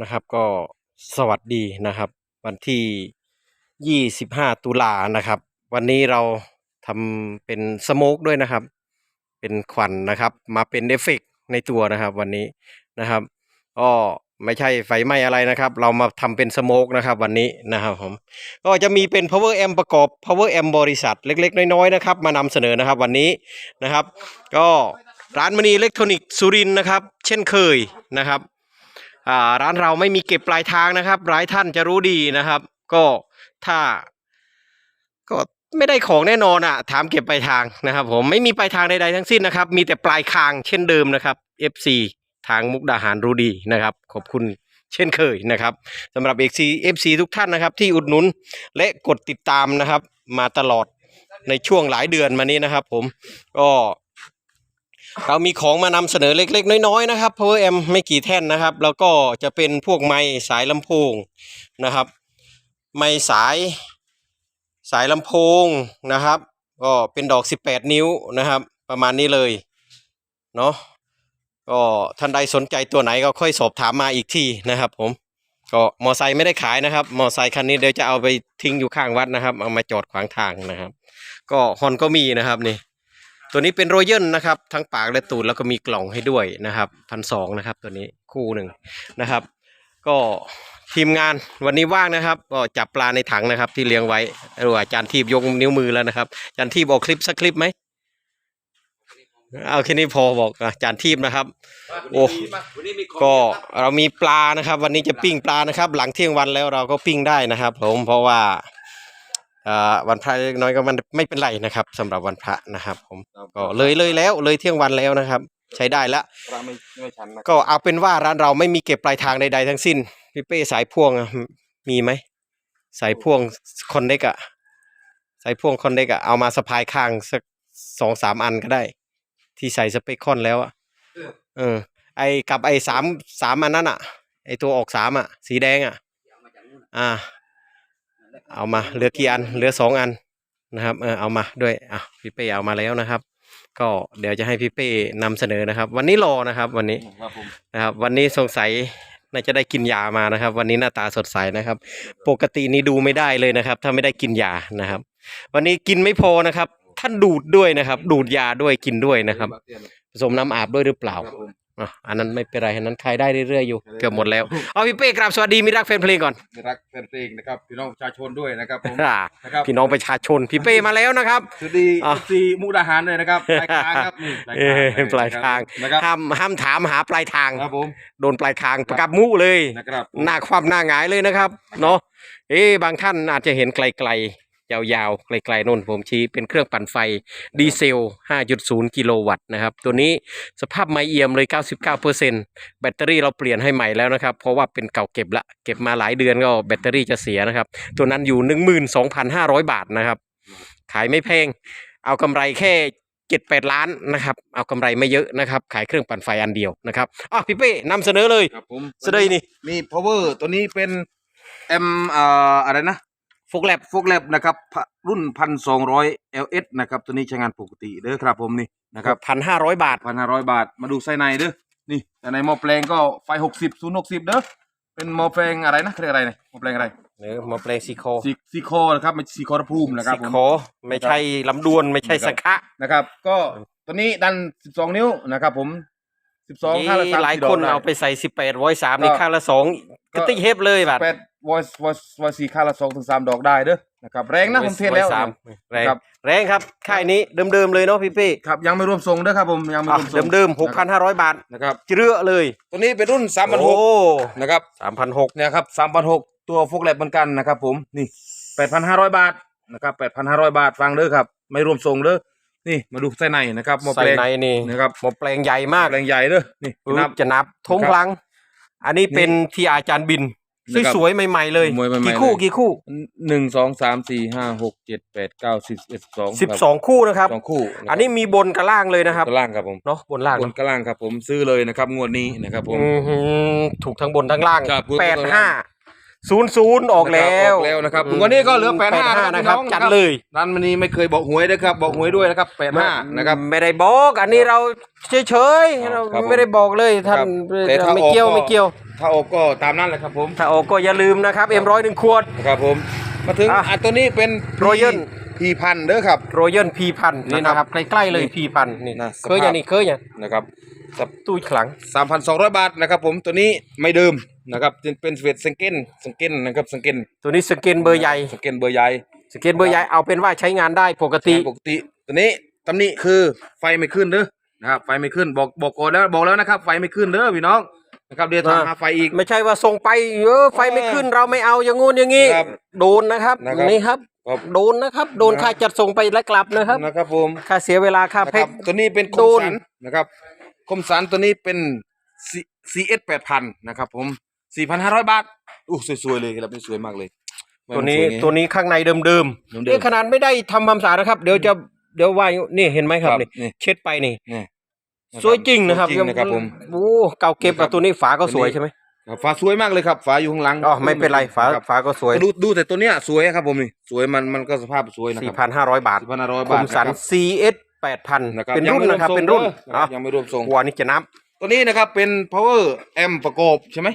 นะครับก็สวัสดีนะครับ วันที่ 25 ตุลานะครับ วันนี้เราทำเป็นสโมกด้วยนะครับ เป็นควันนะครับ มาเป็นเอฟเฟกในตัวนะครับวันนี้นะครับก็ไม่ใช่ไฟไหม้อะไรนะครับ เรามาทำเป็นสโมกนะครับวันนี้นะครับผมก็จะมีเป็น power amp ประกอบ power amp บริษัทเล็ก ๆ น้อยๆนะครับ มานำเสนอนะครับวันนี้นะครับ ก็ร้านมณีอิเล็กทรอนิกส์สุรินนะครับ เช่นเคยนะครับ ร้านเราไม่มีเก็บปลายทางนะครับหลายท่านจะรู้ดีนะครับ ก็ถ้า ก็ไม่ได้ของแน่นอนอะ ถามเก็บปลายทางนะครับ ผมไม่มีปลายทางใดๆทั้งสิ้นนะครับ มีแต่ปลายคางเช่นเดิมนะครับ FC ทางมุกดาหารรู้ดีนะครับ ขอบคุณเช่นเคยนะครับสำหรับ FC FC ทุกท่านนะครับ ที่อุดหนุนและกดติดตามนะครับ มาตลอดในช่วงหลายเดือนมานี้นะครับ ผมก็ เรามีของมานำเสนอเล็ก ๆ น้อยๆนะครับ Power M ไม่กี่แท่นนะครับ แล้วก็จะเป็นพวกไม้สายลำโพงนะครับ ไม้สายสายลำโพงนะครับ ก็เป็นดอก 18 นิ้วนะครับ ประมาณนี้เลยเนาะก็ท่านใดสนใจตัวไหนก็ค่อยสอบถามมาอีกทีนะครับ ผม ก็มอไซค์ไม่ได้ขายนะครับ มอไซค์คันนี้เดี๋ยวจะเอาไปทิ้งอยู่ข้างวัดนะครับ เอามาจอดขวางทางนะครับ ก็ฮอนก็มีนะครับนี่ ตัวนี้เป็นโรเยลนะครับ ทั้งปากและตูดแล้วก็มีกล่องให้ด้วยนะครับพันสองนะครับ ตัวนี้คู่หนึ่งนะครับ ก็ทีมงานวันนี้ว่างนะครับ ก็จับปลาในถังนะครับ ที่เลี้ยงไว้ดูอาจารย์ทีบยกนิ้วมือแล้วนะครับอาจารย์ทีบออกคลิปสักคลิปไหมเอาแค่นี้พอบอกอาจารย์ทีบนะครับ โอ้ก็เรามีปลานะครับ วันนี้จะปิ้งปลานะครับ หลังเที่ยงวันแล้วเราก็ปิ้งได้นะครับ ผมเพราะว่า วันพระเล็กน้อยก็มันไม่เป็นไรนะครับสำหรับวันพระนะครับ ผมก็เลยเลยแล้วเลยเที่ยงวันแล้วนะครับ ใช้ได้แล้วปลาไม่ไม่ชันนะก็เอาเป็นว่าร้านเราไม่มีเก็บปลายทางใดๆทั้งสิ้นพี่เป้สายพ่วงอะมีไหมสายพ่วงคอนเน็กอะสายพ่วงคอนเน็กอะเอามาสะพายข้างสักสองสามอันก็ได้ ที่ใส่สเปคคอนแล้วอะเออ ไอกับไอสามสามอันนั้นอะไอตัวออกสามอะสีแดงอะอ่า เอามาเหลือกี่อันเหลือสองอันนะครับเออเอามาด้วยอะพี่เป้เอามาแล้วนะครับ ก็เดี๋ยวจะให้พี่เป้นำเสนอนะครับ วันนี้รอนะครับ วันนี้ครับผมนะครับ วันนี้สงสัยน่าจะได้กินยามานะครับ วันนี้หน้าตาสดใสนะครับ ปกตินี่ดูไม่ได้เลยนะครับ ถ้าไม่ได้กินยานะครับ วันนี้กินไม่พอนะครับ ท่านดูดด้วยนะครับ ดูดยาด้วยกินด้วยนะครับ ผสมน้ำอาบด้วยหรือเปล่าครับผม อะอันนั้นไม่เป็นไรอันนั้นใครได้เรื่อยๆอยู่เกือบหมดแล้วเอาพี่เป้กราบสวัสดีมีรักแฟนเพลงก่อนรักแฟนเพลงนะครับพี่น้องประชาชนด้วยนะครับผมอ่านะครับพี่น้องประชาชนพี่เป้มาแล้วนะครับ สวัสดีอะซีมุกดาหารเลยนะครับปลายทางครับนี่เออปลายทางนะครับห้ามห้ามถามหาปลายทางครับผมโดนปลายทางประกับมุเลยนะครับหน้าความหน้าหงายเลยนะครับ เนาะเอ๊ะบางท่านอาจจะเห็นไกลๆ ยาวๆ ไกลๆนู่นผมชี้เป็นเครื่องปั่นไฟดีเซล 5.0 กิโลวัตต์นะครับ ตัวนี้สภาพไม่เอี่ยมเลย 99%แบตเตอรี่เราเปลี่ยนให้ใหม่แล้วนะครับ เพราะว่าเป็นเก่าเก็บละเก็บมาหลายเดือนก็แบตเตอรี่จะเสียนะครับ ตัวนั้นอยู่ 12,500 บาทนะครับ ขายไม่แพง เอากำไรแค่7-8ล้านนะครับ เอากำไรไม่เยอะนะครับ ขายเครื่องปั่นไฟอันเดียวนะครับอะพี่เป้นำเสนอเลยครับผมเสดยนี่มี power ตัวนี้เป็น M เอ่ออะไรนะ ฟุกแลบโฟกแลบนะครับพะรุ่นพันสองร้อย LS นะครับ ตัวนี้ใช้งานปกติเด้อครับผมนี่นะครับพันห้าร้อยบาทพันห้าร้อยบาทมาดูไส้ในเด้อนี่แต่ในหม้อแปลงก็ไฟหกสิบศูนย์หกสิบเด้อเป็นหม้อแปลงอะไรนะเขาเรียกอะไรเนี่ยหม้อแปลงอะไรเนื้อมาแปลงซีโคซีซีโคนะครับไม่ใช่ซีโครภูมินะครับซีผม โคไม่ใช่ลำดวนไม่ใช่สังฆะนะครับก็ตัวนี้ดันสิบสองนิ้วนะครับผมสิบสองข้างละนี่สามหลายสี่ดคอกนได้เอาไปใส่สิบแปดร้อยสามก็นี่ข้างละสองกก็ระติกเฮฟเลยบาทแปด voice voice voice สี่ข้างละสองถึงสามดอกได้เด้อนะครับแรงนะผมเทสแล้ว สามแรงครับ แรงครับค่ายนี้เดิมๆเลยเนาะพี่เป้ครับยังไม่รวมส่งเด้อครับผมยังไม่รวมส่งเดิมๆหกพันห้าร้อยบาทนะครับเจือเลยตัวนี้เป็นรุ่นสามพันหโอ้กนะครับสามพันหกเนี่ยครับสามพันหกตัวโฟกแลบเหมือนกันนะครับ ผมนี่แปดพันห้าร้อยบาทนะครับแปดพันห้าร้อยบาทฟังเด้อครับ ไม่รวมส่งเด้อนี่มาดูไส้ในนะครับหมอใส่แปลงในนี่นะครับหมดแปลงใหญ่มากแปลงใหญ่เด้อนี่ปึ๊บนับจะนับทงครับพลัง อันนี้เป็นที่อาจารย์บินนะครับ สวยๆใหม่ๆเลยสวยๆใหม่ๆกี่คู่เลย กี่คู่หนึ่งสองสามสี่ห้าหกเจ็ดแปดเก้าสิบเอ็ดสองสิบสองคู่นะครับ สองคู่ะครับอันนี้มีบนกับล่างเลยนะครับกระล่างครับผมเนาะบนล่างบเนนอะกระล่างครับผมซื้อเลยนะครับงวดนี้นะครับผม อือหือถูกทั้งบนทั้งล่างครับ แปดห้า ศูนย์ศูนย์ออกแล้วออกแล้วนะครับวันนี้ก็เหลือแปดห้านะครับจัดเลยร้านมันนี้ไม่เคยบอกหวยนะครับบอกหวยด้วยนะครับแปดห้านะครับไม่ได้บอกอันนี้เราเฉยๆครัเราบผมไม่ได้บอกเลยท่านครับแต่ถ้าไม่เกี่ยวออกก็ไม่เกี่ยวถถ้าออกก็ตามนั้นแหละครับผมถ้าออกก็อย่าลืมนะครับเอ็มร้อยหนึ่งขวดนะครับผมมาถึงอะอันตัวนี้เป็น Royal พีพันเด้อครับโรเยนพีพันนี่นะคนะครัรับบใกล้ๆเลยนี่พีพันนี่นะเคยอย่างนี้เคยอย่างนะครับ ตู้ขลังสามพันสองร้อยบาทนะครับผมตัวนี้ไม่เดิมนะครับเป็นเป็นสเวตสังเกนสังเกนนะครับสังเกนตัวนี้สเกนเบอร์ใหญ่สังเกนเบอร์ใหญ่สเกนเบอร์ใหญ่เอาเป็นว่าใช้งานได้ปกติปกติ ตัวนี้ตำหนิคือไฟไม่ขึ้นเด้อนะครับไฟไม่ขึ้นบอกบอกก่อนแล้วบอกแล้วนะครับ ไฟไม่ขึ้นเด้อพี่น้องนะครับเดี๋ยวอ่าทำหาไฟอีกไม่ใช่ว่าส่งไปเออไฟไม่ขึ้นเราไม่เอาอย่างงู้นอย่างงี้ครับโดนนะครับนะครับนี่ครับครับโดนนะครับ โดนนะค่าจัดส่งไปและกลับนะครับนะครับผมค่าเสียเวลาค่านะคแพ็รัคบตัวนี้เป็นคโดมนสันนะครับค มสันตัวนี้เป็น C- CS แปดพันนะครับ ผมสี่พันห้าร้อยบาทอู้สวยๆเลยครับนี่สวยมากเลย ตัวนี้สไงตัวนี้ข้างในเดิมเดิมๆนี่ขนาดไม่ได้ทำความสะอาดนะครับ เดี๋ยวจะเดี๋ยวว่าอยู่นี่เห็นไหมครับครับนี่นี่เช็ดไปนี่นี่สวยจริงนะครับสวยจริงนะครับผมโอ้เก่าเก็บครัอะบตัวนี้ฝาก็สวยใช่ไหมครับฝาสวยมากเลยครับ ฝาอยู่ข้างหลังอ๋อไม่เป็นไรฝาครับฝาก็สวยดูดูแต่ตัวเนี้ยสวยครับผมนี่สวยมันมันก็สภาพสวยนะคสี่รับพันห้าร้อยบาทสี่พันห้าร้อยคบาทมสันนะครับ CS แปดพันนะครับเป็นยังรุ่นไม่นะครับวมทงเป็นรุ่นด้ออ๋อยังไม่รวมทรงหัวนี่จะนับตัวนี้นะครับเป็น power amp ประกอบใช่ไหม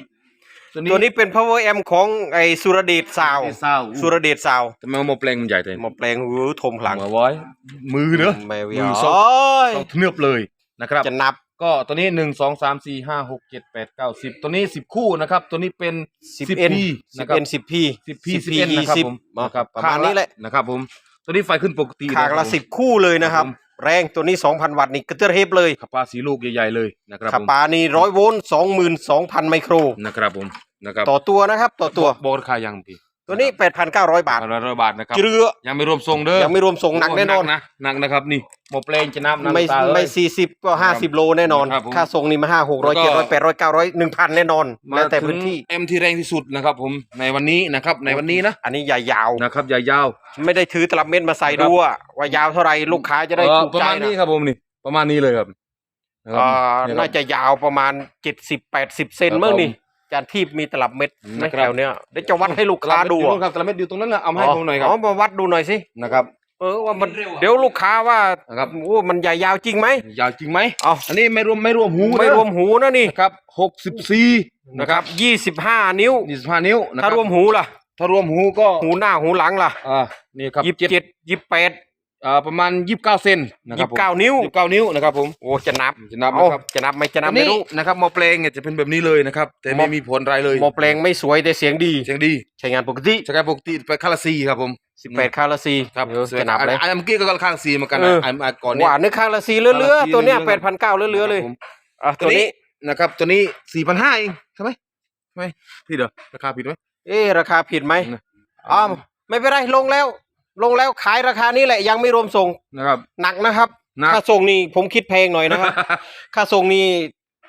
ตัวนี้เป็น power amp ของไอสุรเดชซาวซาวสุรเดชซาวทำไมว่าโมแปลงมันใหญ่แต่หมอแปลงหูทมหลังหัวไว้มือเนอะไม่เวีมืยอโสองอ้ยต้องเนือบเลยนะครับจะนับก็ตัวนี้หนึ่งสองสามสี่ห้าหกเจ็ดแปดเก้าสิบตัวนี้สิบคู่นะครับ ตัวนี้เป็น10 P สิบนะครับเอ็นสิบพีสิบ P สิบเอ็นนะครับผมนะครับประมาณนี้แหละนะครับผมตัวนี้ไฟขึ้นปกติขางละสิบคู่เลยนะครับ แรงตัวนี้สองพันวัตต์นี่กระเตื้อเฮฟเลยขับปลาสีลูกใหญ่ๆเลยนะครับขับผมปานี่ร้อยโวลต์สองหมื่นสองพันไมโคร นะครับผมนะครับต่อตัวนะครับ ต่อตัวบอกราคายังพี่ ตัวนี้แปดพันเก้าร้อยบาทร้อยบาทนะครับเจือยังไม่รวมทรงเด้อยังไม่รวมส่งหนักแน่นอนโนะหนักนะครับนี่หมอเพลงจะนับน้ำไม่ตาเอ้ยไม่สี่สิบก็ห้าสิบโลแน่นอนครับผมค่าส่งนี่มาห้าหกร้อยแล้วเจ็ดก็ร้อยแปดร้อยเก้าร้อยหนึ่งพันแน่นอนแล้วแต่พื้นที่เอ็มที่แรงที่สุดนะครับผมในวันนี้นะครับในวันนี้นะ อันนี้ใหญ่ยาวนะครับอย่ายาว ไม่ได้ถือตลับเม็ดมาใส่ครับดูอะว่ายาวเท่าไหร่ลูกค้าจะได้เอ่อถูกประใจมาณนี้นะครับผมนี่ประมาณนี้เลยครับนะครัอ่านี่ครับน่าจะยาวประมาณเจ็ดสิบแปดสิบเซนครับมั้งผมนี่ จานทีบมีตลับเม็ดไหมนะครับ แถวเนี้ยเดี๋ยวจะวัดให้ลูกค้าดูอยู่อะนู่นครับตะเม็ดอยู่ตรงนั้นนะเอามาให้ผมหน่อยครับอ๋อมาวัดดูหน่อยสินะครับ เออว่ามันเดี๋ยวลูกค้าว่านะครับ โอ้มันใหญ่ยาวจริงไหมยาวจริงไหมเอาอันนี้ไม่รวมไม่รวมหูไม่รวมหูนะนี่นะครับหกสิบสี่นะนะคครัรับบยี่สิบห้านิ้ว ยี่สิบห้านิ้วนะคถ้ารับรวมหูล่ะ ถ้ารวมหูก็หูหน้าหูหลังล่ะอ่านี่ครับยี่สิบเจ็ดยี่สิบแปด อ่าประมาณยี่สิบเก้าเซนนะคยี่รับสิบเก้านิ้ว ยี่สิบเก้านิ้วนะครับผม โอ้จะนับจะนับเอานะครับจะนับไหม่จะนัอับนไม่นี้รู้ นะครับหมอเพลงเนี่ยจะเป็นแบบนี้เลยนะครับ แต่หมอไม่มีผลอะไรเลยหมอแปลงไม่สวยแต่เสียงดี เสียงดีใช้งานปกติใช้การปกติไปคาราซีครับผมสิบแปดคาราซีครับเดี๋ยวจะนับเลยอันเมื่อกี้ก็คาราซีเหมือนกันเอนะออันอันก่อนเนี่หวานนึกคาราซีเลื่อๆตัวเนี้ยแปดพันเก้าเลื่อๆเลยครับผม อะตัตัววนี้นี้นะครับตัวนี้สี่พันห้าเองใช่ไหมใช่ไหมพี่เด้อราคาผิดไหม เอ๊ะราคาผิดไหมนะอ้าวไม่เป็นไรลงแล้ว ลงแล้วขายราคานี้แหละยังไม่รวมส่งนะครับ หนักนะครับหนัก ค่าส่งนี่ผมคิดแพงหน่อยนะครับ ค่าส่งนี่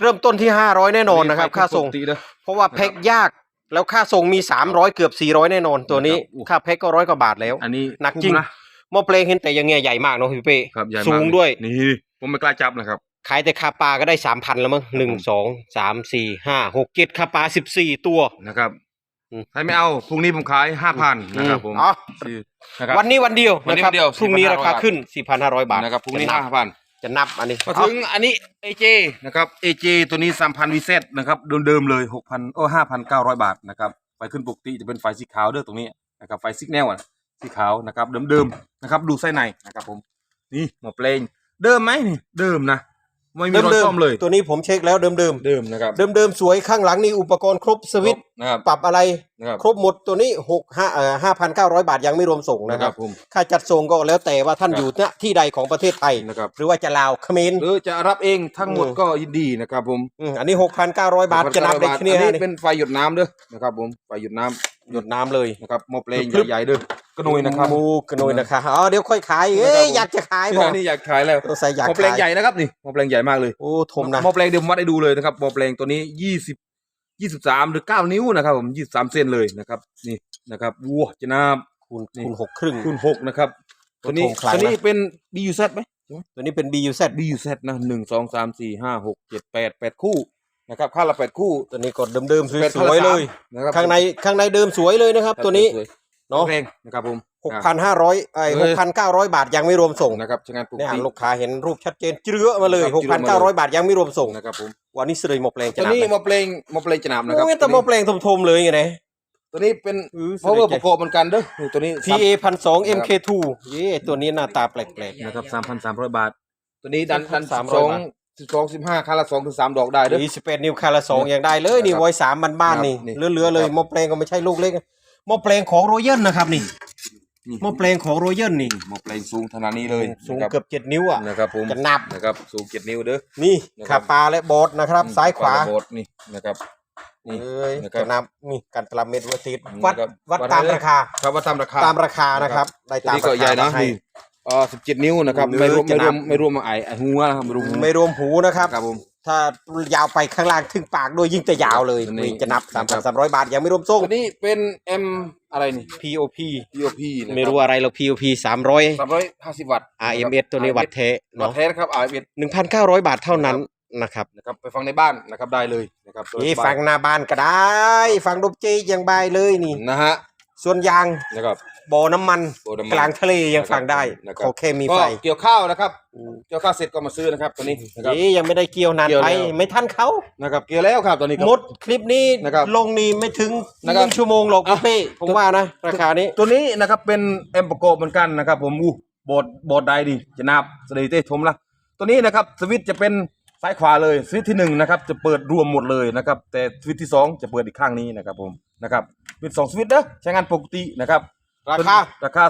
เริ่มต้นที่ห้าร้อยแน่นอนนะครับ ค่าส่ง ปกติเด้อเพราะว่าแพ็คยากแล้วค่าส่งมีสามร้อยเกือบสี่ร้อยแน่นอนตัวนี้นะครับอู้ค่าแพ็คก็ร้อยกว่าบาทแล้ว อันนี้หนักจริง คุ้มนะหม้อเพลงเห็นแต่อยังเงี้ยใหญ่มากเนาะพี่เป้ครับใหญ่มากสูงด้วย นี่ผมไม่กล้าจับนะครับ ขายแต่คาปลาก็ได้สามพันแล้วมั้งหนึ่งสองสามสี่ห้าหกเจ็ดคาปลาสิบสี่ตัว นะครับอืม ใครไม่เอาพรุ่งนี้ผมขายห้าพันนะครับผมอ๋อชื่อนะครับ วันนี้วันเดียววันนะนี้ครับวันเดียวพรุ่งนี้4,500ราคาขึ้นสี่พันห้าร้อยบาทนะครับพรุ่งนี้จะนับห้าพันจะนับอันนี้มาถึงอันนี้ AJ นะครับ AJ ตัวนี้สามพันวีเซนะครับเดิมๆเลยหกพันโอ้ห้าพันเก้าร้อยบาทนะครับไฟขึ้นปกติจะเป็นไฟสีขาวเด้อตรงนี้นะครับไฟซิกแนลอะสีขาวนะครับเดิมๆนะครับ ดูไส้ในนะครับผมนี่หมอเพลงเดิมไหมนี่เดิมนะ ไม่มีรอยเดิมซ่อมเลยตัวนี้ผมเช็คแล้วเดิมเดิมเดิมนะครับเดิมเดิมๆสวยข้างหลังนี่อุปกรณ์ครบสวิตช์นะครับปรับอะไรนะครับครบหมดตัวนี้หกห้าเอ่อห้าพันเก้าร้อยบาทยังไม่รวมส่งนะนะคครัรับบผมค่าจัดส่งก็แล้วแต่ว่าท่านครับอยู่ณที่ใดของประเทศไทยนะครับหรือว่าจะลาวเขมรหรือจะรับเองทั้งหมดอืมก็ยินดีนะครับผมอืมอันนี้หกพันเก้าร้อยบาทจะนับได้บาทแค่นี้อันนะนี้นี่เป็นไฟหยดน้ำเด้อนะครับผมไฟหยดน้ำ หยดน้ำเลยนะครับหมอเพลงพลึบใหญ่ๆเด้อกระนุยนะครับมูกระนุยนะคะอ๋อเดี๋ยวค่อยขายเอ้ยอยากจะขายที่บอว่ากนี่อยากขายแล้วตัวใส่อยากหมอเพลงขายใหญ่นะครับนี่หมอเพลงใหญ่มากเลยโอ้ทมนะหมอเพลงเดี๋ยวผมวัดให้ดูเลยนะครับหมอเพลงตัวนี้ยี่สิบยี่สิบสามหรือเก้านิ้วนะครับผมยี่สิบสามเซนเลยนะครับนี่นะครับวัวจะนาบคูณนี่คูณหกครึ่งคูณหกนะครับตัวนี้โครงคลังนะตัวนี้เป็น BUZ ไหมตัวนี้เป็น BUZ BUZ นะหนึ่งสองสามสี่ห้าหกเจ็ดแปดแปดคู่ นะครับค่าละแปดคู่ตัวนี้ก็เดิมๆสแปดวยๆเลยนะครับข้างในข้างในเดิมสวยเลยนะครับ ตัวนี้สวยเนาะเพลงนะครับผมหกพันห้าร้อยไอ้เอหอกพันเก้าร้อยบาทยังไม่รวมส่งนะครับใช้งานปกเนี่ยติลูกค้าเห็นรูปชัดเจนเจื้อมาเลยครัหบกพันเก้าร้อยบาทยังไม่รวมส่งนะครับผมวันนี้เสยหมอแปลงตัวจะนี้หมอเพลงหมอเพลงจะนำนะครับโอ้ยแต่หมอแปลงทมๆเลยไงเนี่ยตัวนี้เป็นอือ power ประกอบเหมือนกันเด้อนี่ตัวนี้ PA พันสอง MK2 เย้ตัวนี้หน้าตาแปลกนะครับสามพันสามร้อยบาท ตัวนี้ดันดัน3,300สอง สิบสองสิบห้าคันละสองถึงสามดอกได้ๆเด้อ ยี่สิบแปดนิ้วคาราสองยังได้เลยนี่นะครับวอยสามมันบ้านๆนี่ครับนี่เหลือๆเลยครับหมอแปลงก็ไม่ใช่ลูกเล็กหมอแปลงของโรเยนนะครับนี่นี่ หมอแปลงของโรเยนนี่หมอเพลงสูงขนาดนี้เลยสูงนะครับเกือบเจ็ดนิ้วอะ นะครับผมจะนับ นะครับสูงเจ็ดนิ้วเด้อ นี่นะครับขาปลาและบอสนะครับ ซ้ายขวาโบดนี่นะครับ นี่ เอ้ยนะครับ จะนับนี่การตลับเม็ดวัตติดวัดนะครับวัดวัดตามอะไรราคา ครับว่าตามราคาตามราคานะครับได้ตัวตามนี้ก็ราใหญ่คานะมาให้นี่เอ่อสิบเจ็ดนิ้วนะครับเออไม่รวมจะไม่รวมนับไม่รวมไอ้ไอ้หัวนะครับไม่รวมหัวไม่รวมหูนะครับครับผมถ้ายาวไปข้างล่างถึงปากด้วยยิ่งจะยาวเลยอันนี้นี่จะนับครัสามบพันสามร้อยบาท ยังไม่รวมส่งตัวนี้เป็น M อะไรนี่ POP POP นะครับไม่รู้อะไรหรอก POP สามร้อยสามร้อยห้าสิบวัตต์ RMS ตัวนี้วัดเทวัตเนาะต์แท้นะครับ RMS หนึ่งพันเก้าร้อยบาทเท่านั้นนะครับนะครับไปฟังในบ้านนะครับได้เลยนะครับนี่ฟังหน้าบ้านก็ได้ ฟังดบจียังบายเลยนี่นะฮะ ส่วนยางนะครับ บ่อน้ำมันบ่อน้ำมัน กลางทะเลยังฟังได้นะครับโอเคมีก็ไฟเกี่ยวข้าวนะครับ เกี่ยวข้าวเสร็จก็มาซื้อนะครับตัวนี้นะครับ นี่ยังไม่ได้เกี่ยวนานเกี่ยวไปแล้ว ไม่ทันเขานะครับเกี่ยวแล้วครับตอนนี้ครับ หมดคลิปนี้นะครับลงนี่ไม่ถึงหนะครับนึ่งชั่วโมงหรอกอะ พี่เป้ผมว่านะ ราคานี้ ตัวนี้นะครับเป็นเอ็มประกอบเหมือนกันนะครับ ผมอู้บอดบอดใดดีจะนับสเดเต้ชมละตัวนี้นะครับสวิตช์จะเป็นซ้ายขวาเลยสวิตช์ที่หนึ่งนะครับจะเปิดรวมหมดเลยนะครับ แต่สวิตช์ที่สองจะเปิดอีกข้างนี้นะครับผมนะครับ เป็นสองสวิตช์นะใช้งานปกตินะครับราคาราคา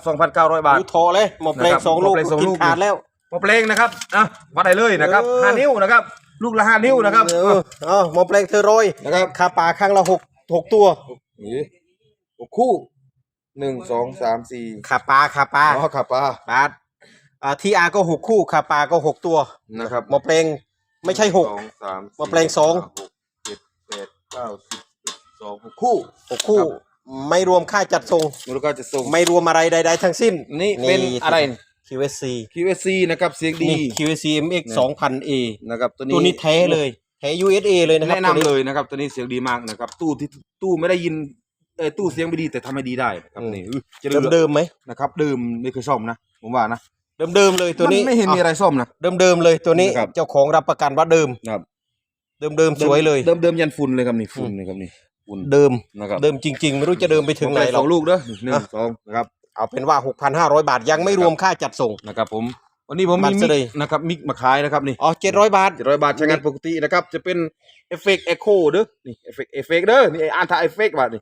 2,900บาทดูโทรเลยหมดเพลงนะครับสองลูกหมดเพลงสองกินลูกขาดแล้วพอเพลงนะครับอะวัดได้เลยนะครับเออห้านิ้วนะครับ ลูกละห้านิ้วนะครับเออเออหมดเพลงเธอโรยนะครับคาป่าข้างละหกหกตัวนี่หกคู่หนึ่งสองสามสี่คาป่าคาป่าอ๋อครับป้าบาทอ่าทีอาร์ก็หกคู่คาป่าก็หกตัวนะครับหมดเพลงไม่ใช่หกสองสามมาเพลงสองห้าหกเจ็ดแปดเก้าสิบเอ็ด สองหกคู่ หกคู่ ไม่รวมค่าจัดส่ง มูลค่าจะส่งไม่รวมอะไรใด ๆ ทั้งสิ้น นี่เป็นอะไร QSC QSC นะครับเสียงดี นี่ QSC MX นะ 2000A นะครับตัวนี้ตัวนี้แท้เลย แท้ USA เลยนะครับแนะตัวนำเลยนะครับตัวนี้เสียงดีมากนะครับตู้ที่ตู้ไม่ได้ยินเออตู้เสียงไม่ดีแต่ทำให้ดีได้นะครับนี่อื้อจะเดิมเดิมๆไหมนะครับเดิมไม่เคยซ่อมนะผมว่านะเดิมเดิมๆเลยตัวนี้มัไม่เห็นมีอะไรซ่อมนะ เดิมเดิมๆเลยตัวนี้ นะครับ เจ้าของรับประกันว่าเดิมครับเดิมเดิมๆสวยเลย เดิมเดิมยันฝุ่นเลยครับนี่ฝุ่นเลยครับนี่ ฝุ่นเดิมนะครับเดิมจริง ๆ ไม่รู้จะเดิมไปถึงไหนหรสออกงลูกเด้อหนึ่งอะสองนะครับเอาเป็นว่า 6,500 บาทยังไม่รวมค่าจัดส่ง นะครับผมวันนี้ผมบัมีตรมิกเลยนะครับมิกมาขายนะครับนี่อ๋อ700 บาท เจ็ดร้อยบาทใช้งานปกตินะครับจะเป็นเอฟเฟกต์เอ็กโคเด้อนี่เอฟเฟกต์เอฟเฟกต์เด้อนี่อ่านถ่ายเอฟเฟกต์บาทนี่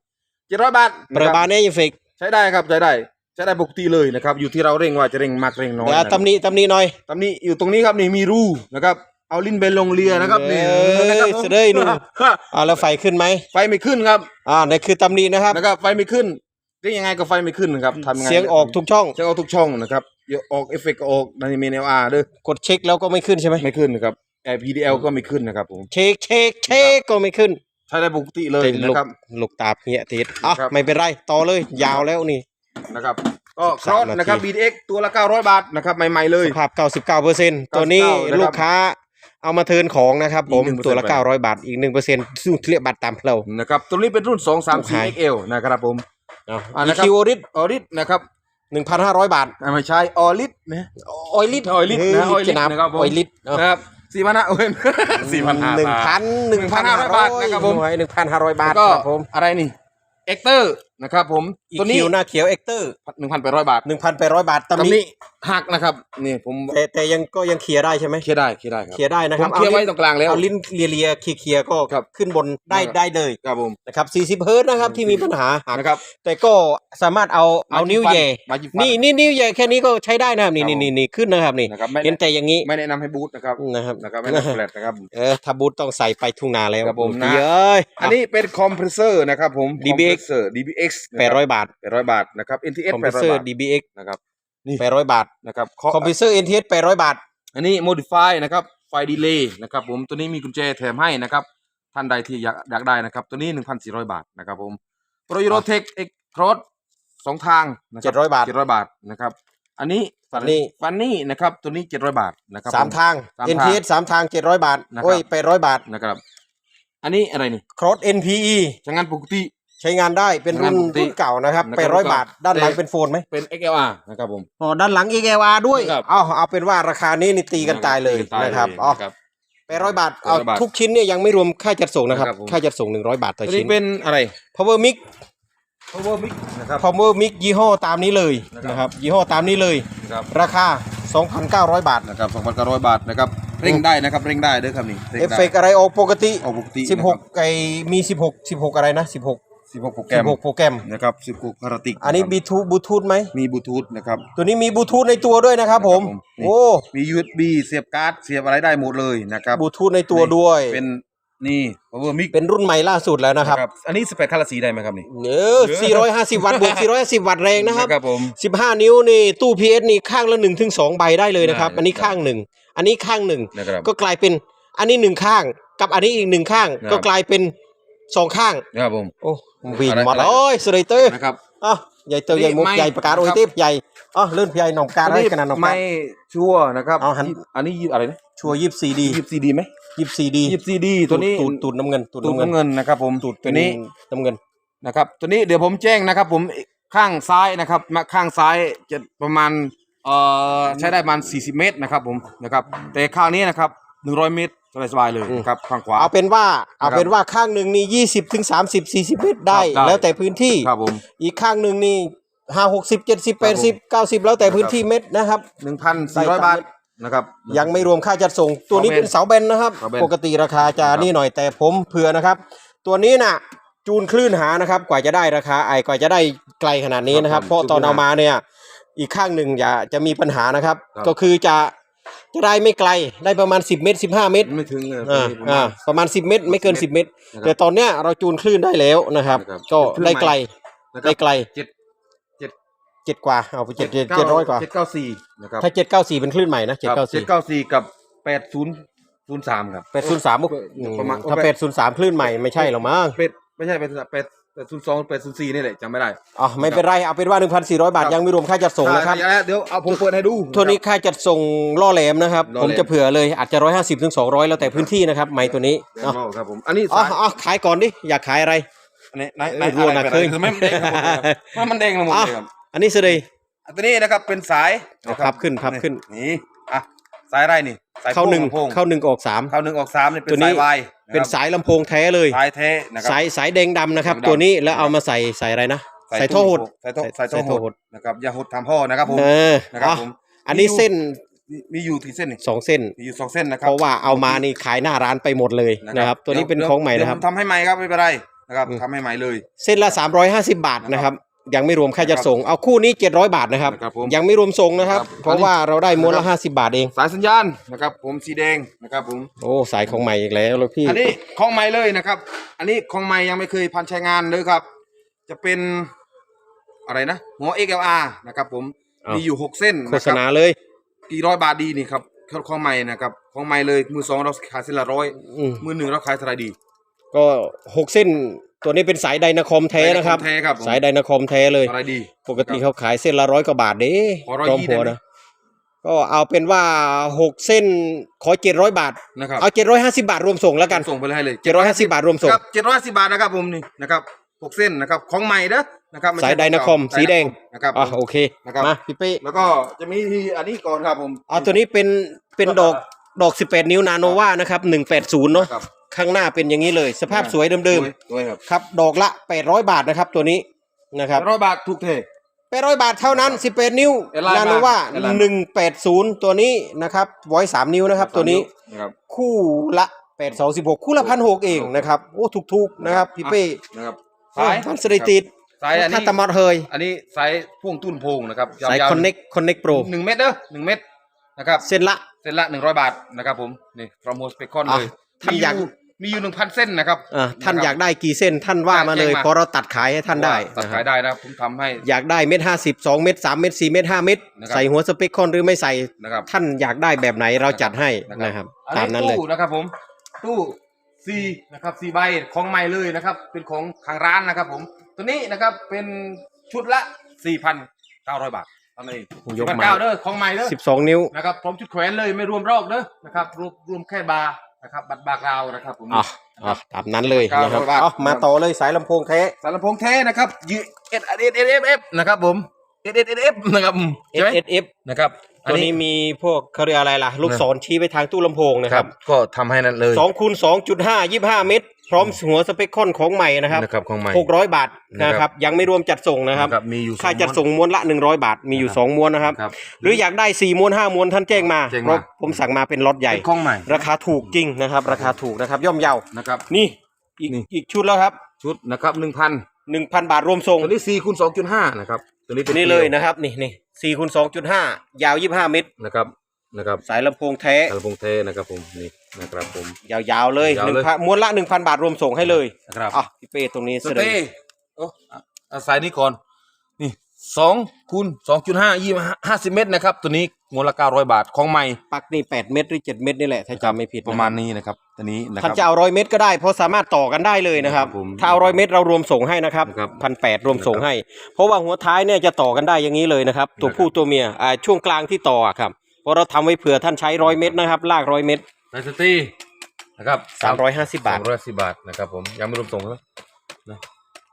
เจ็ดร้อยบาทประนะคบารับเน่ยเฟกใช้ได้ครับใช้ได้ใช้ได้ปกติเลยนะครับอยู่ที่เราเร่งว่าจะเร่งมากเร่งน้อยเดี๋ยวนะตำหนิตำหนิหน่อย ตำนี้อยู่ตรงนี้ครับนี่มีรูนะครับ เอาลิ้นเบนลงเลียนะครับนี่เอ้ยนะครับผมเสด็จหนูอ่าแล้วไฟขึ้นไหมไฟไม่ขึ้นครับอ่านี่คือตำหนินะครับนะครับไฟไม่ขึ้นเรียกยังไงก็ไฟไม่ขึ้นนะครับทำยังไงเสียงออกทุกช่องเสียงออกทุกช่องนะครับเดี๋ยวออกเอฟเฟกต์ก็ออกในเมนเออาร์เด้อกดเช็คแล้วก็ไม่ขึ้นใช่ไหมไม่ขึ้นนะครับไอพีดีเอลก็ไม่ขึ้นนะครับผมเช็คเช็คเช็คก็ไม่ขึ้นใช้ได้ปกติเลยลูนะกครับลูกตาเหี้ยติดอะครับไม่เป็นไรต่อเลยยาวแล้วนี่นะครับก็คสารอมสนาทีนะครับ BDX ตัวละ 900 บาทนะครับใหม่ ๆ เลยสภาพ 99เปอร์เซ็นต์ตัวนี้99ลูกค้า เอามาเทิร์นของนะครับผมอีก1%ตัวละ 900 บาท อีก1เปอร์เซ็นต์สู้เรียกบัตรตามเพลานะครับตัวนี้เป็นรุ่น 2 3ลูกค้า4 XL นะครับผมเอาอ่าอีนะครับคิวออริสออริสนะครับ1,500 บาทอ่าไม่ใช่ออริสนะ ออยลิตออยลิตนะออยลิตจะนับนะครับผม ออยลิตนะครับสี่พันห้าเอ้ยสี่พันห้า หนึ่งพันหนึ่งพันห้า1,500ร้อยบาทนะครับผมหนึ่งพันห้าร้อยบาทแล้วก็ครับผม อะไรนี่เอ็กเตอร์นะครับผมอีตัวนี้คิวหน้าเขียวเอ็กเตอร์หนึ่งพันแปดร้อยบาทหนึ่งพันแปดร้อยบาทตำตำนี้นี้หักนะครับนี่ผมแต่แต่ยังก็ยังเคลียร์ได้ใช่ไหมเคลียร์ได้เคลียร์ได้ครับเคลียร์ได้นะผครัมบเคลียร์ไว้ลิ้นตรงกลางแล้ว เอาลิ้นเลียๆเคลียร์ๆก็ครับ ขึ้นบนได้นะครับได้เลยครับผมนะครับ40เฮิร์ตซ์นะครับที่มีปัญหาหักนะครับ แต่ก็สามารถเอาเอานิ้วแหย่มาจิ้มฟันี่นี่นิ้วแหย่แค่นี้ก็ใช้ได้นะครับนี่ครับนี่นี่นี่ขึ้นนะครับนี่นะครับไม่เห็นแต่อย่างนี้ไม่แนะนำให้บูทนะครับนะครับ นะครับไม่แนะนำแฟลตนะครับ เออถ้าบูทต้องใส่ไปทุ่งนาแล้วครับผมนะ เย้ย อันนี้เป็นคอมเพรสเซอร์นะครับผม DBX คอมเพรสเซอร์ DBX แปดร้อยบาท แปดร้อยบาทนะครับ NTS คอมแปพิวดร้อเซยอร์ บาท DBX นะครับนี่ แปดร้อยบาทนะครับคอมพิวเซอร์ NTS แปดร้อยบาท อันนี้ modify นะครับ ไฟดีเลย์นะครับผม ตัวนี้มีกุญแจแถมให้นะครับ ท่านใดที่อยากอยากได้นะครับ ตัวนี้ 1,400 บาทนะครับผมโปรยูโรเทคเอ็กครอสสองทางนะคเจ็ดร้อยบาทเจ็ดร้อยบาทนะครับ อันนี้ฟันนี่ ฟันนี่นะครับ ตัวนี้ 700 บาทนะครับสามผ ทาง สาม NTS สามทางเจ็ดร้อยบาท นะครับ โอ้ยแปดร้อยบาท นะครับ อันนี้อะไรนี่ครอส NPE ใช้งานปกติ ใช้งานได้เป็นรุ่นใช้งานปกติรุ่นเก่านะครับนะครับแปดร้อยรุ่นเก่าบาท ด้านหลังแต่ เป็นโฟนไหมเป็น XLR นะครับผม อ๋อด้านหลัง XLR ด้วยครับ เอาเอาเป็นว่าราคานี้นี่ตีกันตายเลยตีกันะครับเลยอ๋อนะครับแปดร้อยบาทเอา800บาททุกชิ้นเนี่ยยังไม่รวมค่าจัดส่งนะครับนะครับผม ค่าจัดส่งหนึ่งร้อยบาทต่อตัวชิ้นี้น เป็นอะไร power mix power mix นะครับ power mix ยี่ห้อตามนี้เลยนะครับ นะครับยี่ห้อตามนี้เลย นะครับราคา 2,900 บาทนะครับ2,900บาทนะครับเร่งได้นะครับเร่งได้เด้อครับนี่ร่งเอฟได้เฟกต์อะไรออกปกติ ออกปกตินะครับ16ไอมี 16 16 อะไรนะ 16 16โปรแกรม16โปรแกรม นะครับ16พาราติกอันนี้ะบครับลูทูธบลูทูธไหม มีบลูทูธนะครับ ตัวนี้มีบลูทูธในตัวด้วยนะครับผมนะครับผมนี่ โอ้มี USB เสียบการ์ดเสียบอะไรได้หมดเลยนะครับบลูทูธในตัวด้วย เป็นนี่ power mix เป็นรุ่นใหม่ล่าสุดแล้วนะครับ อันนี้18คันละสีได้ไหมครับนี่ เออ450 วัตต์บวก450 วัตต์แรงนะครับนะครับผม 15 นิ้วนี่ตู้ PS นี่ข้างละ1ถึง2ใบได้เลยนะครับ ได้อันนี้ข้างหนึ่ง อันนี้ข้างหนึ่ง นะครับ ก็กลายเป็น อันนี้หนึ่งข้าง กับอันนี้อีกหนึ่งข้าง ครับ ก็กลายเป็น สองข้างนะครับผมโอ้วีนอะไรหมดอะไรโอ้ยสไลเตอร์นะครับอะใหญ่เตอร์ใหญ่มุกไม่ใหญ่ประกาศโอ้ยครับเทพใหญ่อ๋อเลื่อนใหญ่หนองการได้ขนาดหนองกาไม่รชัวร์นะครับเอาหันอันนี้อะไรนะชัวยิบซีดียิบซีดีไหมยิบซีดียิบซีดีตัวนี้ตูดตูดน้ำเงินตูดตูดน้ำเงินน้ำเงินนะครับ ผมตูดตัเป็วนนี้น้ำเงินนะครับ ตัวนี้เดี๋ยวผมแจ้งนะครับ ผมข้างซ้ายนะครับมาข้างซ้ายจะประมาณเอ่อใช้ได้ประมาณ 40 เมตรนะครับผมนะครับ แต่ข้างนี้นะครับ 100 เมตร สบายๆเลยนะครับข้างขวา เอาเป็นว่าเอาครับเป็นว่าข้างหนึ่งนี่ยี่สิบถึงสามสิบสี่สิบเมตรได้ครับได้ แล้วแต่พื้นที่ ครับผมอีกข้างหนึ่งนี่ห้าหกสิบเจ็ดสิบแปดสิบเก้าสิบแล้วแต่พื้นที่เม็ดนะครับ1,400บาทนะครับ ยังไม่รวมค่าจัดส่ง ตัวนี้เสาแบนเป็นเสาแบนนะครับ เสาแบน ปกติราคาจะครับนี่หน่อยแต่ผมเผื่อนะครับ ตัวนี้น่ะจูนคลื่นหานะครับ กว่าจะได้ราคาไอกว่าจะได้ไกลขนาดนี้นะครับ ครับเพราะตอนจูนคลื่นเอาหามาเนี่ย อีกข้างหนึ่งอย่าจะมีปัญหานะครับ ครับ ก็คือจะ จะได้ไม่ไกลได้ประมาณ 10 เมตร 15 เมตรไม่ถึงเลยอ่าประมาอ่าณ ประมาณ 10 เมตร ไม่เกิน 10 เมตร นะครับแต่ตอนเนี้ยเราจูนคลื่นได้แล้วนะครับ นะครับก็คลื่นได้ไกลนะครัได้บไกลเจ็ดเจ็ดเจ็ดกว่าเอาไปเจ็ดเจ็ดเจ็ดร้อยกว่าเจ็ดเก้าสี่นะครับถ้าเจ็ดเก้าสี่เป็นคลื่นใหม่นะเจ็ดครับเก้าเจ็สี่ดเก้าสี่กับแปดศูนย์ศูนย์สามครับ แปดศูนย์สามประมาณ ถ้าแปดศูนย์สามคลื่นใหม่ไม่ใช่หรอกมั้ง เป็ดไม่ใช่เป็ดเป็ด เป็ดศูนย์สองเป็ดศูนย์สี่นี่แหละจำไม่ได้อ๋อไม่เป็นไรเอาเป็นว่าหนึ่งพันสี่ร้อยบาทครับยังไม่รวมค่าจัดส่งนะครับได้เดี๋ยวเอาผมเปิดให้ดู ตัวนี้ค่าจัดส่งล่อแหลมนะครับ ล่อแหลม ผมจะเผื่อเลยอาจจะร้อยห้าสิบถึงสองร้อยแล้วแต่พื้นที่นะครับไม้ตัวนี้อ๋อ๋อครับผมอันนี้อ๋อสายอ๋อขายก่อนดิอยากขายอะไร อันนี้ไหนเออไหนรัวหนักอะไรขึ้น คือไม่มันแดงทั้งหมดเลยครับไม่มันแดงทั้งหมดอ๋อเลยครับอันนี้สิเลยอันตัวนี้นะครับเป็นสายเอาพับขึ้นพับขึ้น นี่อะสายอะไรนี่สายเข้าหนึ่งโพงเข้าหนึ่งออกสาม เข้าหนึ่งออกสามนี่เป็ตัวนนี้ สายวาย เป็นสายลำโพงแท้เลยสายเทนะครับ สายสายแดงดำนะครับ แดงดำ ตัวนี้แล้วเอามาใส่ใส่อะไรนะใส่ท่อหด ใส่ท่อใส่ใส่ท่อใส่ท่อหหด ดนะครับอย่าหดทำพ่อนะครับผมเออนะครับอะผมอันนี้เส้นมีมีอยู่กี่เส้นนี่สองเส้น มีอยู่สองเส้นนะครัเพราะว่าเอามานี่ขายหน้าร้านไปหมดเลยนะครับ ตัวนี้เป็นของใหม่นะครับ เดี๋ยวผมทำให้ใหม่ครับไม่เป็นไรนะครับอืม ทำให้ใหม่เลย เส้นละ 350 บาทนะครับ ยังไม่รวมค่าจัดส่ง เอาคู่นี้ 700 บาทนะครับ นะครับผมยังไม่รวมส่งนะครับ ครับเพราะว่าเราได้ม้วนละ50 บาทเอง สายสัญญาณนะครับ ผมสีแดงนะครับผม โอ้สายของใหม่อีกแล้วเลยพี่ อันนี้ของใหม่เลยนะครับ อันนี้ของใหม่ยังไม่เคยพันใช้งานเลยครับ จะเป็นอะไรนะหัว XLR นะครับผมมีอยู่หกเส้นโฆนะษครับณาเลย กี่ร้อยบาทดีนี่ครับของใหม่นะครับ ของใหม่เลยมือสองเราขายเส้นละร้อยอืม มือหนึ่งเราขายเท่าไหรดี ก็ 6 เส้น ตัวนี้เป็นสายไดนาคอมแท้นะครับแท้ครับผม สายไดนาคอมแท้เลยเท่าไหรดี ปกติเขาขายเส้นละร้อยกว่าบาทเด้ขอ120จอมหัวได้ไหม นะก็เอาเป็นว่า6เส้นขอ700บาท นะครับเอา750บาทรวมส่งแล้วกันส่งไปเลยให้เลย750บาทรวมส่ง ครับเจ็ดร้อยสิบบาทนะครับผมนี่นะครับหกเส้นนะครับของใหม่เด้อนะครับไม่ใช่สายไดนาคอมของเก่าสีแดง นะครับอะโอเคนะครับ มาพี่เป้แล้วก็จะมีที่อันนี้ก่อนครับผม เอาตัวนี้เป็นเป็นดอกดอก18นิ้วนาโนวานะครับ180เนาะครับ ข้างหน้าเป็นอย่างนี้เลย สภาพสวยเดิมด้วยครับๆครับ ดอกละ800 บาทนะครับตัวนี้นะครับร้อยบาทถูกเท 800 บาทเท่านั้น 18 นิ้วเอลไลน์นาโนวาเอลไลน์180 ตัวนี้นะครับไว้3นิ้วนะครับตัวนี้ นะครับ คู่ละ 8 2 16 คู่ละพันหกเองนะครับโอ้ถูกๆนะครับพี่เป้นะครับสายมันสถิติสายอันถ้านี้ตะมัดเฮยอันนี้สายพ่วงตุ้นโพงนะครับสายวๆ Connect Connect Pro หนึ่งเม็ดเด้อหนึ่งเม็ดนะครับเส้นละ เส้นละหนึ่งร้อยบาทนะครับผมนี่โปรโมสเปคคอนอะ เลย ท่านอยากมีมีอยู่หนึ่งพันเส้นนะครับอ่าท่านะครับอยากได้กี่เส้นท่านว่ามาเลยแจ้งมาเพราะเราตัดขายให้ท่านได้ตัดนะคขารัยบได้นะผมทำให้ อยากได้เม็ดห้าสิบสองเม็ดสามเม็ดสี่เม็ดห้าเม็ดนะครับ ใส่หัวสเปคคอนหรือไม่ใส่ นะครับ ท่านอยากได้แบบไหนเราจัดให้นะครับอันตามนี้นั้นเลย ตู้นะครับผม ตู้ซีนะครับซีใบของใหม่เลยนะครับ เป็นของทางร้านนะครับ ผม ตัวนี้นะครับเป็นชุดละ 4,900 บาทเท่านั้นเองยก4,900มาเด้อของใหม่เด้อสิบสองนิ้ว นะครับพร้อมชุดแขวนเลยไม่รวมรอกเด้อนะครับรวมรวมแค่บาร์ นะครับบัตรบาร์กราวนะครับผม อะอะตามนั้นเลยนะครับ900บาทเอามาต่อเลยสายลำโพงแท้ สารลำโพงแท้นะครับยูเอสเอสเอฟเอฟนะครับผมเอสเอสเอฟนะครับใช่ไหม S S F นะครับอันตัวนี้นี้มีพวกเขาเรียกอะไรล่ะ ลูกศรชี้ไปทางตู้ลำโพงนะคครัรับบ ก็ทำให้นั่นเลย สองคูณสองจุดห้ายี่ห้าเมตร พร้อมหัวสเปคคอนของใหม่นะครับนะครับของใหม่ หกร้อยบาทนะนะคครัรับ บยังไม่รวมจัดส่งนะครับนะครับมีอยู่ค่าสองจัดส่งม้วนละหนึ่งร้อยบาทมีอยู่นะครับสองม้วนนะครับ ครับหรืออยากได้สี่ม้วนห้าม้วนท่านแจ้งมาแจ้งเพมาราะผมสั่งมาเป็นล็อตใหญ่ เป็นของใหม่ราคาถูกจริงนะครับ ราคาถูกนะครับ ย่อมเยานะครับ นี่อีกนี่ อีกชุดแล้วครับชุดนะครับหนึ่งพันหนึ่งพันบาทรวมส่งตัวนี้สี่คูณสองจุดห้านะครับตัวนี้ตัวนี้เลยนะครับ นี่นี่สี่คูณสองจุดห้ายาวยี่ห้าเมตรนะครับ นะครับสายลำโพงแท้กระพงเทนะครับผมนี่นะครับผม ยาวๆเลยยาวหนึ่เลยงพันม้วนละหนึ่งพันบาทรวมส่งให้เลยนะครับอะพี่เป้ตรงนี้สเสนเตอย์โอ้อะอาศัยนี้ก่อน นี่สองคูณสองจุดห้ายี่ห้าสิบเมตรนะครับ ตัวนี้มูลละเก้าร้อยบาทของใหม่ปลักนี่แปดเมตรหรือเจ็ดเมตรนี่แหละถ้าจำไม่ผิดประมาณนี้นะครับ ตัวนี้นะคท่านรับ จะเอาร้อยเมตรก็ได้เพราะสามารถต่อกันได้เลยนะครับ ครับผมถ้าเอาร้อยเมตรเรารวมส่งให้นะครับนะครับพันแปดรวมส่งให้ เพราะว่าหัวท้ายเนี่ยจะต่อกันได้อย่างนี้เลยนะครับ ตัวนะครับผู้ตัวเมียอ่าช่วงกลางที่ต่ออะครับ เพราะเราทำไว้เผื่อท่านใช้ร้อยเมตรนะครับ ลากร้อยเมตรไนสตี้นะครับสามร้อยห้าสิบบาทสามร้อยสิบบาทนะครับผมยังไม่รวมส่งนะนะ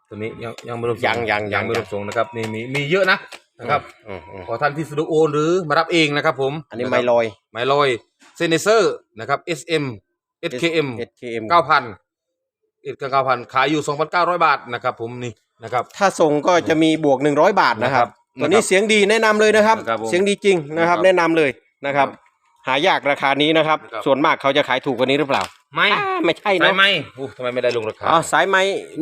ตัวนี้ยังยังไม่รวมส่ยังยังยังยังไม่รวมส่งนะครับนี่มีมีเยอะนะนะครับอืมอืมขอท่านที่สะดวกโอนหรือมารับเองนะครับผม อันนี้ะคไมรับลอยไมลอยเซเนเซอร์นะครับ SM SKM SKM เก้าพันเอ็ดเก้าพันขายอยู่สองพันเก้าร้อยบาทนะครับผมนี่นะครับถ้าส่งก็จะมีบวกหนึ่งร้อยบาทนะครับนะครับตัวนี้เสียงดีแนะนำเลยนะครับนะครับผมเสียงดีจริงนะครับนะครับแนะนำเลย นะครับครับ หายากราคานี้นะครับนะครับ ส่วนมากเขาจะขายถูกกว่านี้หรือเปล่าไม่อ่าไม่ใช่ใช่เนาะไหมอู้ทำไมไม่ได้ลงราคา อ๋อสายไหม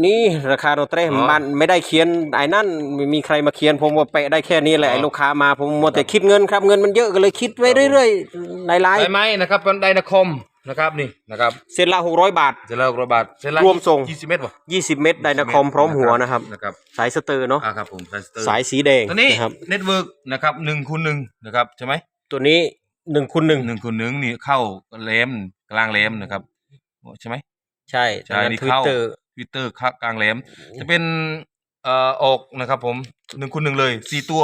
นี่ราคาโรเตรอ๋อมันไม่ได้เขียนไอ้นั่นไม่มีใครมาเขียน ผมว่าเปะได้แค่นี้แหละอ๋อไอ้ลูกค้ามาผมมัวแต่คิดเงินครับเงินมันเยอะก็เลยคิดไว้เรื่อยๆหลายใช่ไหมนะครับเป็นไดนาคอมนะครับนี่นะครับๆเส้นละหกร้อยบาทเสร็จแล้วร้อยบาทเสร็จแล้วรวมส่ง ยี่สิบเมตรป่ะยี่สิบเมตรไดนาคอมพร้อมหัวนะครับ นะครับสายสเตอร์เนาะอ่าครับผมสายสเตอร์สายสีแดงตัวนี้นะครับเน็ตเวิร์กนะครับหนึ่งคูณหนึ่งนะครับใช่ไหม ตัวนี้หนึ่งคูณหนึ่งหนึ่งคูณหนึ่งนี่เข้าแหลมกลางแหลมนะครับใช่ไหมใช่ใช่นี่ทวิตเข้าเตอร์ทวิตเตอร์กลางแหลมจะเป็นเอ่อออกนะครับ ผมหนึ่งคูณหนึ่งเลยสี่ตัว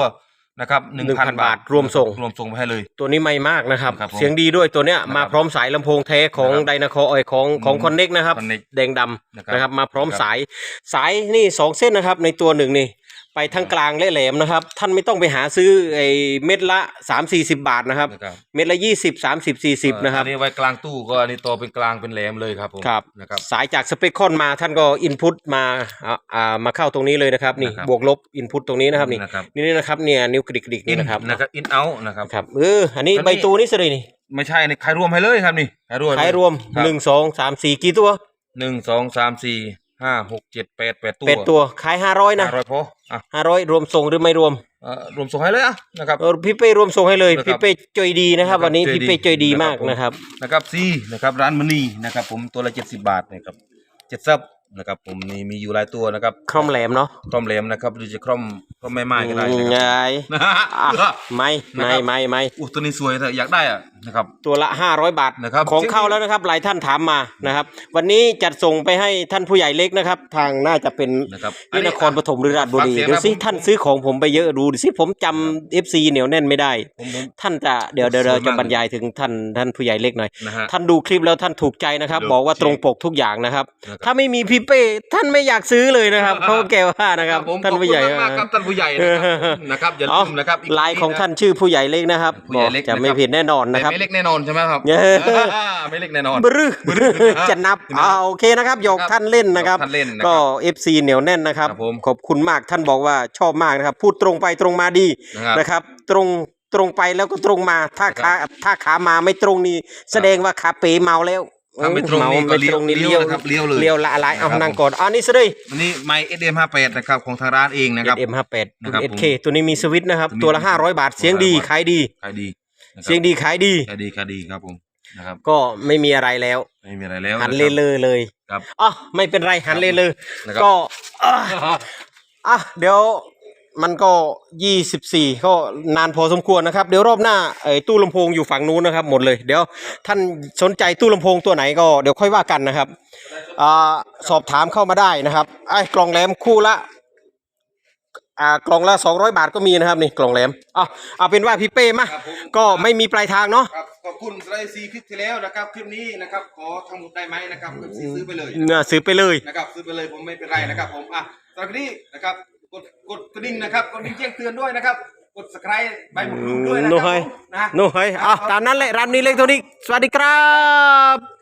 นะครับหนึ่งพัน1,000บาท รวมส่งรวมส่งไปให้เลย ตัวนี้ไม่มากนะครับครับผมเสียงดีด้วยตัวเนี้ยนะครับมาพร้อมสายลำโพงแท้ของนะครับไดนาคอเอยของของอืมคอนเน็กนะครับ Connect แดงดำนะครับนะครับ มาพร้อมนะครับสายสายนี่สองเส้นนะครับ ในตัวหนึ่งนี่ ไปทั้งกลางและแหลมนะครับ ท่านไม่ต้องไปหาซื้อไอ้เม็ดละสามสี่สิบบาทนะครับ นะครับ เม็ดละยี่สิบสามสิบสี่สิบนะครับ อันนี้ไว้กลางตู้ก็อันนี้ต่อเป็นกลางเป็นแหลมเลยครับผมครับ นะครับ สายจากสเปคคอนมาท่านก็อินพุตมาอ่าอ่ามาเข้าตรงนี้เลยนะครับนี่นะครับ บวกลบอินพุตตรงนี้นะครับนี่นะครับนี่นะครับเนี่ยนิ้วกระดิกกระดิกอินี่นนะครับนะครับอินเอานะครับ ครับเอออันนี้อันนี้ ใบตูนี่สิเลยนี่ไม่ใช่ในขายรวมให้เลยครับนี่ขายรวมขายรวมคบหนึ่งสองสามสี่กี่ตัวหนึ่งสองสามสี่ ห้าหกเจ็ดแปดแปดตัวเป็ดตัวขายห้าร้อยนะห้าร้อยพออะห้าร้อยรวมส่งหรือไม่รวมเอ่อรวมส่งให้เลยอะนะครับเออพี่เป้รวมส่งให้เลยนะครับพี่เป้ใจดีนะครับนะครับ วันนี้ใจดีพี่เป้ใจดีมากนะครับผมนะครับนะครับซีนะครับร้านมณีนะครับ ผมตัวละเจ็ดสิบบาทนะครับเจ็ดซับ นะครับผมนี่มีอยู่หลายตัวนะครับคร่อมแหลมเนาะคร่อมแหลมนะครับหรือจะคร่อมคร่อมไม้ไม้ก็ได้อืมนะไงครับอะไม่นะไม่ครับไม่ไม่อู้ตัวนี้สวยเถอะอยากได้อะนะครับ ตัวละห้าร้อยบาทนะครับ ของเข้าแล้วนะครับหลายท่านถามมานะครับ วันนี้จัดส่งไปให้ท่านผู้ใหญ่เล็กนะครับ ทางน่าจะเป็นนะครับที่นครปฐมหรือราชบุรีฟังเสียงดูนะสิผม ท่านซื้อของผมไปเยอะดูสิผมจำเอฟซีเหนียวแน่นไม่ได้ ผมผม ท่านจะเดี๋ยวเดี๋ยวส่เราวนมากจะบรรยายถึงท่านท่านผู้ใหญ่เล็กหน่อย นะฮะ ท่านดูคลิปแล้วท่านถูกใจนะครับโอเคบอกว่าตรงปกทุกอย่างนะครับ นะครับ ถ้าไม่มีพี่เป้ท่านไม่อยากซื้อเลยนะครับเขาแกว่านะครับผมท่านผู้ใหญ่ขอบคุณมากๆครับท่านผู้ใหญ่นะครับนะครับอย่าลืมนะครับกลายของท่านชื่อผู้ใหญ่เล็กนะครับผู้ใหญ่เล็กจะไม่นะครับผิดแน่นอนแต่นะครับไม่เล็กแน่นอนใช่ไหมครับเย้ไม่เล็กแน่นอนบรึจะนับอ่าโอเคนะครับหยอกครับท่านเล่นนะครับท่านเล่นนะครับก็เอฟซีเหนียวแน่นนะครับครับผมขอบคุณมากท่านบอกว่าชอบมากนะครับ พูดตรงไปตรงมาดีนะครับนะครับ ตรงตรงไปแล้วก็ตรงมา ถ้าขาถ้าขามาไม่ตรงนี่แสดงว่าขาเป๋เมาแล้ว ถ้าไม่ตรงนี่เมาก็ไม่เลี้ยวตรงนี่เลี้เลี้ยยววนะครับเลี้ยวเลยเลี้ยวละอะไรเอานะครับนั่งก่อนอันนี้ซะเลยอันนี้ไมค์ SM58 นะครับของทางร้านเองนะครับเอ็มห้าแปดนะครับเอเคตัวนี้มีสวิตช์นะครับ ตัวนี้ตัวละห้าร้อยบาทเสียงดี500ขายดีขายดีนะครับเสียงดีขายดีขายดีขายดีครับผมนะครับก็ไม่มีอะไรแล้ว ไม่มีอะไรแล้วหันนะเลครับเลอเลยครับอ๋อไม่เป็นไรหันเลเลอนะครับก็อะอะเดี๋ยว มันก็ยี่สิบสี่ก็นานพอสมควรนะครับ เดี๋ยวรอบหน้าไอ้ตู้ลำโพงอยู่ฝั่งนู้นนะครับ หมดเลย เดี๋ยวท่านสนใจตู้ลำโพงตัวไหนก็เดี๋ยวค่อยว่ากันนะครับอ่าสอบถามเข้ามาได้นะครับไอ้กล่องแหลมคู่ละอ่ากล่องละสองร้อยบาทก็มีนะครับนี่กล่องแหลมอะเอาเป็นว่าพี่เป้มาครับผม ก็ไม่มีปลายทางเนาะครับขอบคุณสไลด์ซีคลิปที่แล้วนะครับคลิปนี้นะครับขอทั้งหมดได้ไหมนะครับคลิปซีซื้อไปเลยเนื้อซื้อไปเลย นะครับซื้อไปเลยผมไม่เป็นไรนะครับผมอะสำหรับวันนี้นะครับ กดกดกระดิ่งนะครับกดกระดิ่งแจ้งเตือนด้วยนะครับ กดสไครต์ใบมะกรูดด้วยนะนู่คนรับให้ผมนะนู่นเฮ้ยอะตามนั้นแหละร้านนี้เล็กเท่านี้สวัสดีครับ